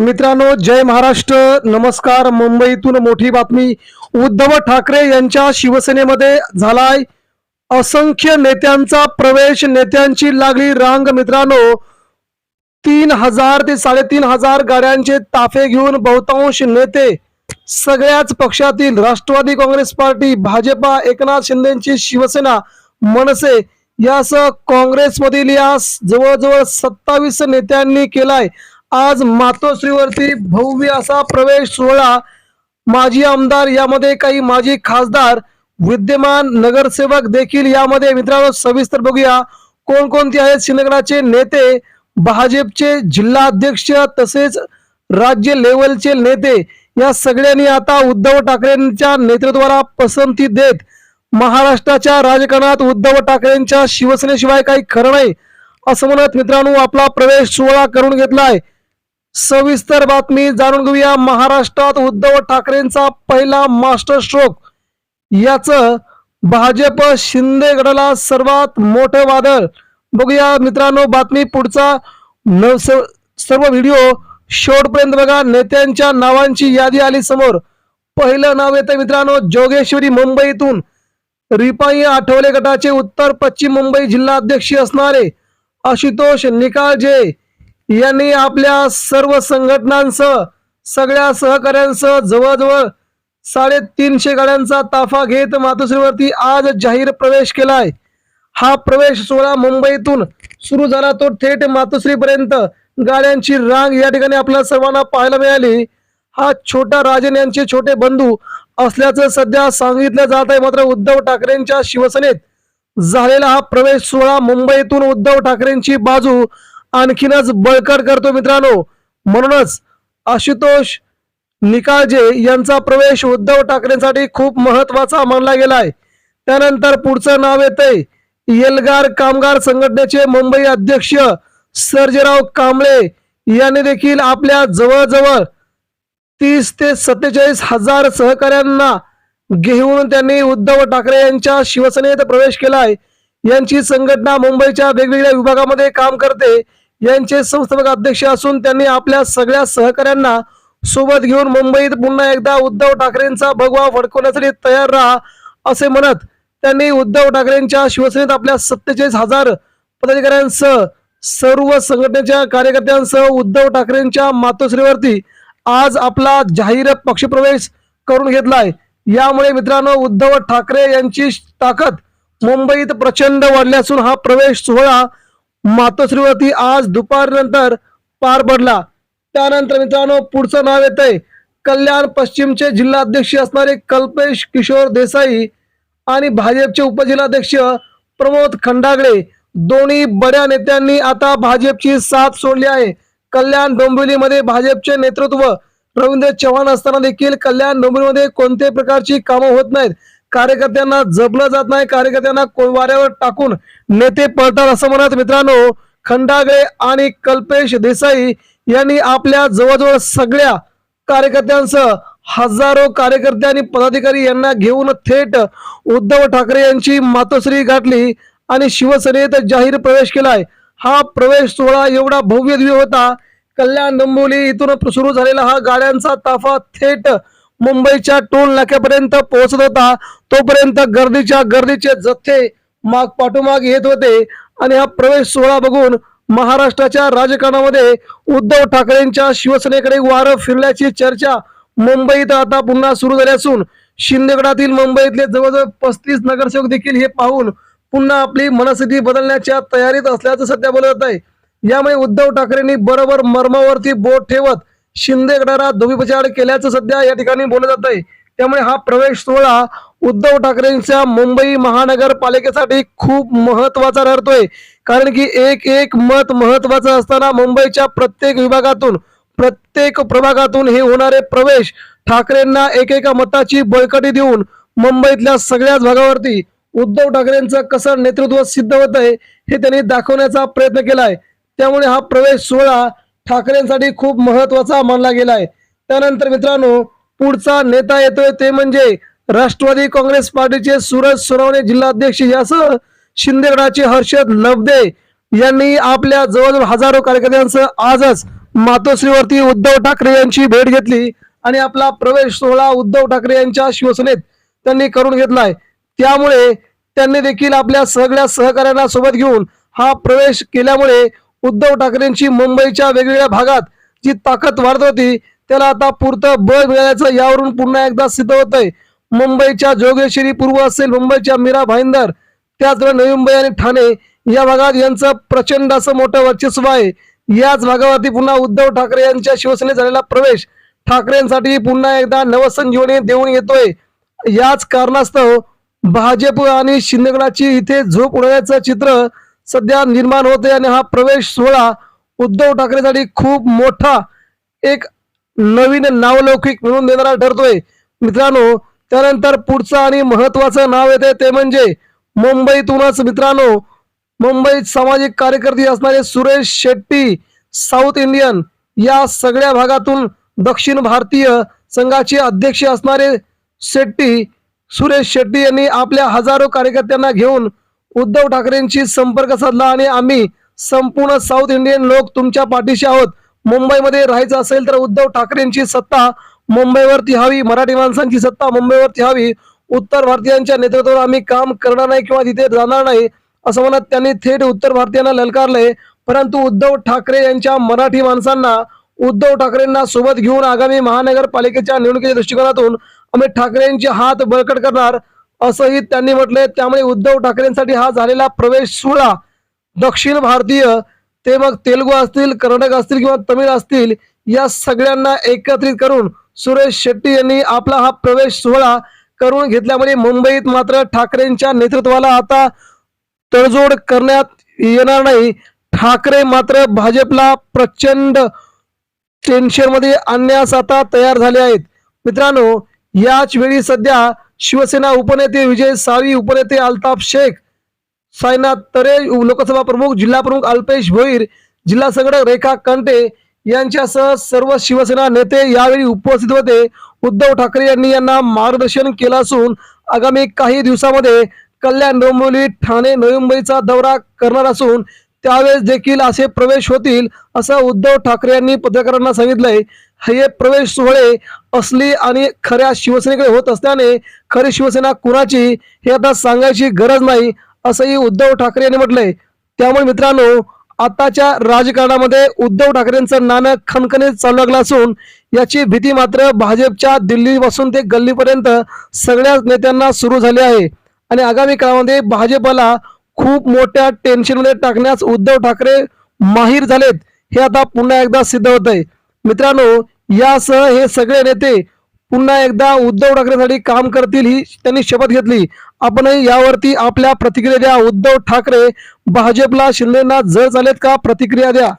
मित्रांनो जय महाराष्ट्र. नमस्कार. मुंबईतून मोठी बातमी. उद्धव ठाकरे यांच्या शिवसेनेमध्ये झालाय असंख्य नेत्यांचा प्रवेश. नेत्यांची लागली रांग मित्रांनो. तीन हजार ते साडेतीन हजार गाड्यांचे ताफे घेऊन बहुतांश नेते सगळ्याच पक्षातील राष्ट्रवादी काँग्रेस पार्टी भाजपा एकनाथ शिंदेची शिवसेना मनसे यासह काँग्रेसमधील या जवळजवळ सत्तावीस नेत्यांनी केलाय आज मातोश्रीवरती भव्य असा प्रवेश सोहळा माजी आमदार यामध्ये काही माजी खासदार विद्यमान नगरसेवक देखील यामध्ये. मित्रांनो सविस्तर बघूया. कोणकोणते आहेत श्रीनगराचे नेते भाजपचे जिल्हा अध्यक्ष तसेच राज्य लेवलचे नेते? या सगळ्यांनी आता उद्धव ठाकरेंच्या नेतृत्वाला पसंती देत महाराष्ट्राच्या राजकारणात उद्धव ठाकरेंच्या शिवसेनेशिवाय काही खरं नाही. असं म्हणत मित्रांनो आपला प्रवेश सोहळा करून घेतलाय. सविस्तर बातमी जाणून घेऊया महाराष्ट्रात उद्धव ठाकरेंचा पहिला मास्टर स्ट्रोक याच भाजप शिंदे गडाला सर्वात मोठं वादळ. बघूया मित्रांनो बातमी पुढचा. सर्व व्हिडिओ शेवटपर्यंत बघा. नेत्यांच्या नावांची यादी आली समोर. पहिलं नाव येतं मित्रांनो जोगेश्वरी मुंबईतून रिपाई आठवले गटाचे उत्तर पश्चिम मुंबई जिल्हा अध्यक्ष असणारे आशुतोष निकाळजे. यांनी आपल्या सर्व संघटनांसह सगळ्या सहकाऱ्यांसह जवळजवळ साडेतीनशे गाड्यांचा ताफा घेत मातोश्रीवरती आज जाहीर प्रवेश केलाय. हा प्रवेश सोहळा मुंबईतून सुरू झाला. तो थेट मातोश्रीपर्यंत गाड्यांची रांग या ठिकाणी आपल्या सर्वांना पाहायला मिळाली. हा छोटा राजन यांचे छोटे बंधू असल्याचं सध्या सांगितलं जात आहे. मात्र उद्धव ठाकरेंच्या शिवसेनेत झालेला हा प्रवेश सोहळा मुंबईतून उद्धव ठाकरेंची बाजू आणखीनच बळकट करतो मित्रांनो. म्हणूनच आशुतोष निकाळजे यांचा प्रवेश उद्धव ठाकरेंसाठी खूप महत्त्वाचा मानला गेलाय. त्यानंतर पुढचं नाव येतंय येलगार कामगार संघटनेचे मुंबई अध्यक्ष सर्जेराव कांबळे. यांनी देखील आपल्या जवळजवळ तीस ते सत्तेचाळीस हजार सहकाऱ्यांना घेऊन त्यांनी उद्धव ठाकरे यांच्या शिवसेनेत प्रवेश केलाय. यांची संघटना मुंबईच्या वेगवेगळ्या विभागामध्ये काम करते. यांचे संस्थापक अध्यक्ष असून त्यांनी आपल्या सगळ्या सहकाऱ्यांना सोबत घेऊन मुंबईत पुन्हा एकदा उद्धव ठाकरेंचा भगवा फडकवण्यासाठी तयार राहा असे म्हणत त्यांनी उद्धव ठाकरेंच्या शिवसेनेत आपल्या सत्तेचाळीस हजार पदाधिकाऱ्यांसह सर्व संघटनेच्या कार्यकर्त्यांसह उद्धव ठाकरेंच्या मातोश्रीवरती आज आपला जाहीर पक्षप्रवेश करून घेतलाय. यामुळे मित्रांनो उद्धव ठाकरे यांची ताकद मुंबईत प्रचंड वाढली असून हा प्रवेश सोहळा मातोश्रीवरती आज दुपारनंतर पार पडला. त्यानंतर मित्रांनो पुढचं नाव येत आहे कल्याण पश्चिमचे जिल्हाध्यक्ष असणारे कल्पेश किशोर देसाई आणि भाजपचे उपजिल्हाध्यक्ष प्रमोद खंडागळे. दोन्ही बड्या नेत्यांनी आता भाजपची साथ सोडली आहे. कल्याण डोंबिवलीमध्ये भाजपचे नेतृत्व रवींद्र चव्हाण असताना देखील कल्याण डोंबिवलीमध्ये कोणत्याही प्रकारची कामं होत नाहीत. कार्यकर्त्यांना जपलं जात नाही. कार्यकर्त्यांना को- वाऱ्यावर टाकून नेते पळतात असं म्हणत मित्रांनो खंडागळे आणि कल्पेश देसाई यांनी आपल्या जवळजवळ सगळ्या कार्यकर्त्यांसह हजारो कार्यकर्ते आणि पदाधिकारी यांना घेऊन थेट उद्धव ठाकरे यांची मातोश्री गाठली आणि शिवसेनेत जाहीर प्रवेश केलाय. हा प्रवेश सोहळा एवढा भव्य दिव्य होता. कल्याण डोंबिवली इथून सुरू झालेला हा गाड्यांचा ताफा थेट मुंबईच्या टोल नाक्यापर्यंत पोहोचत होता. तोपर्यंत गर्दीच्या गर्दीचे जथ्थे माग पाठोमाग येत होते. आणि हा प्रवेश सोहळा बघून महाराष्ट्राच्या राजकारणामध्ये उद्धव ठाकरेंच्या शिवसेनेकडे वारं फिरल्याची चर्चा मुंबईत आता पुन्हा सुरू झाली असून शिंदेगडातील मुंबईतले जवळजवळ पस्तीस नगरसेवक देखील हे पाहून पुन्हा आपली मनस्थिती बदलण्याच्या तयारीत असल्याचं सध्या बोलत आहे. यामुळे उद्धव ठाकरेंनी बरोबर मर्मावरती बोट ठेवत शिंदेगडाला धोबीपछाड केल्याचं सध्या या ठिकाणी बोललं जात आहे त्यामुळे हा प्रवेश सोहळा उद्धव ठाकरेंच्या मुंबई महानगरपालिकेसाठी खूप महत्त्वाचा ठरतोय. कारण की एक एक मत महत्वाचं असताना मुंबईच्या प्रत्येक विभागातून प्रत्येक प्रभागातून हे होणारे प्रवेश ठाकरेंना एकेका मताची बळकटी देऊन मुंबईतल्या सगळ्याच भागावरती उद्धव ठाकरेंचं कसं नेतृत्व सिद्ध होत आहे हे त्यांनी दाखवण्याचा प्रयत्न केलाय. त्यामुळे हा प्रवेश सोहळा ठाकरेंसाठी खूप महत्त्वाचा मानला गेलाय. त्यानंतर मित्रांनो पुढचा नेता येतोय ते म्हणजे राष्ट्रवादी काँग्रेस पार्टीचे सूरज सोनवणे जिल्हाध्यक्ष यासह शिंदेगडाचे हर्षद लबदे यांनी आपल्या जवळजवळ हजारो कार्यकर्त्यांसह आजच मातोश्रीवरती उद्धव ठाकरे यांची भेट घेतली आणि आपला प्रवेश सोहळा उद्धव ठाकरे यांच्या शिवसेनेत त्यांनी करून घेतलाय. त्यामुळे त्यांनी देखील आपल्या सगळ्या सहकाऱ्यांना सोबत घेऊन हा प्रवेश केल्यामुळे उद्धव ठाकरेंची मुंबईच्या वेगवेगळ्या भागात जी ताकद वाढत होती त्याला आता पुरतं बळ मिळाल्याचं यावरून पुन्हा एकदा सिद्ध होत आहे मुंबईच्या जोगेश्वरी पूर्व असेल मुंबईच्या मीरा भाईंदर त्याचबरोबर नवी मुंबई आणि ठाणे या भागात यांचं प्रचंड असं मोठं वर्चस्व आहे. याच भागावरती पुन्हा उद्धव ठाकरे यांच्या शिवसेनेत झालेला प्रवेश ठाकरेंसाठी पुन्हा एकदा नवसंजीवनी देऊन येतोय. याच कारणास्तव भाजप आणि शिंदेगडाची इथे झोप उडवण्याचं चित्र सध्या निर्माण होते आणि हा प्रवेश सोहळा उद्धव ठाकरेसाठी खूप मोठा एक नवीन नावलौकिक मिळवून देणारा ठरतोय. मित्रांनो त्यानंतर पुढचं आणि महत्वाचं नाव येते ते म्हणजे मुंबईतूनच मित्रांनो मुंबईत सामाजिक कार्यकर्ते असणारे सुरेश शेट्टी साऊथ इंडियन या सगळ्या भागातून दक्षिण भारतीय संघाचे अध्यक्ष असणारे शेट्टी सुरेश शेट्टी यांनी आपल्या हजारो कार्यकर्त्यांना घेऊन उद्धव ठाकरेंशी संपर्क साधला आणि आम्ही संपूर्ण साऊथ इंडियन लोक तुमच्या पाठीशी आहोत. मुंबईमध्ये राहायचं असेल तर उद्धव ठाकरेंची सत्ता मुंबईवरती हवी. मराठी माणसांची सत्ता मुंबईवरती हवी. उत्तर भारतीयांच्या नेतृत्वावर आम्ही काम करणार नाही किंवा तिथे जाणार नाही असं म्हणत त्यांनी थेट उत्तर भारतीयांना ललकारले. परंतु उद्धव ठाकरे यांच्या मराठी माणसांना उद्धव ठाकरेंना सोबत घेऊन आगामी महानगरपालिकेच्या निवडणुकीच्या दृष्टिकोनातून आम्ही ठाकरेंचे हात बळकट करणार. असंही त्यांनी म्हटलंय. त्यामुळे उद्धव ठाकरेंसाठी हा झालेला प्रवेश सोहळा दक्षिण भारतीय ते मग तेलुगू असतील कर्नाटक असतील किंवा तमिळ असतील या सगळ्यांना एकत्रित करून सुरेश शेट्टी यांनी आपला हा प्रवेश सोहळा करून घेतल्यामुळे मुंबईत मात्र ठाकरेंच्या नेतृत्वाला आता तडजोड करण्यात येणार नाही. ठाकरे मात्र भाजपला प्रचंड टेन्शनमध्ये आणण्यास आता तयार झाले आहेत. मित्रांनो याच वेळी सध्या शिवसेना उपनेते विजय सावी उपनेते अल्ताफ शेख साईनाथ तरे लोकसभा प्रमुख जिल्हा प्रमुख अल्पेश भोईर जिल्हा संघटक रेखा कंटे यांच्यासह सर्व शिवसेना नेते यावेळी उपस्थित होते. उद्धव ठाकरे यांनी यांना मार्गदर्शन केलं असून आगामी काही दिवसामध्ये कल्याण डोंबिवली ठाणे नवी मुंबईचा दौरा करणार असून त्यावेळेस देखील असे प्रवेश होतील असं उद्धव ठाकरे यांनी पत्रकारांना सांगितलंय. हे प्रवेश सोहळे असली आणि खऱ्या शिवसेनेकडे होत असल्याने खरी शिवसेना कुणाची हे आता सांगायची गरज नाही असंही उद्धव ठाकरे यांनी म्हटलंय. त्यामुळे मित्रांनो आताच्या राजकारणामध्ये उद्धव ठाकरेंचं नाणं खणखणीत चालू लागलं असून याची भीती मात्र भाजपच्या दिल्लीपासून ते गल्लीपर्यंत सगळ्याच नेत्यांना सुरू झाली आहे. आणि आगामी काळामध्ये भाजपला खूप मोठ्या टेन्शनमध्ये टाकण्यास उद्धव ठाकरे माहीर झालेत हे आता पुन्हा एकदा सिद्ध होत आहे मित्रांनो यासह हे सगळे नेते पुन्हा एकदा उद्धव ठाकरेसाठी काम करतील ही त्यांनी शपथ घेतली. आपणही यावरती आपल्या प्रतिक्रिया द्या. उद्धव ठाकरे भाजपला शिंदेना जर चालेत का? प्रतिक्रिया द्या.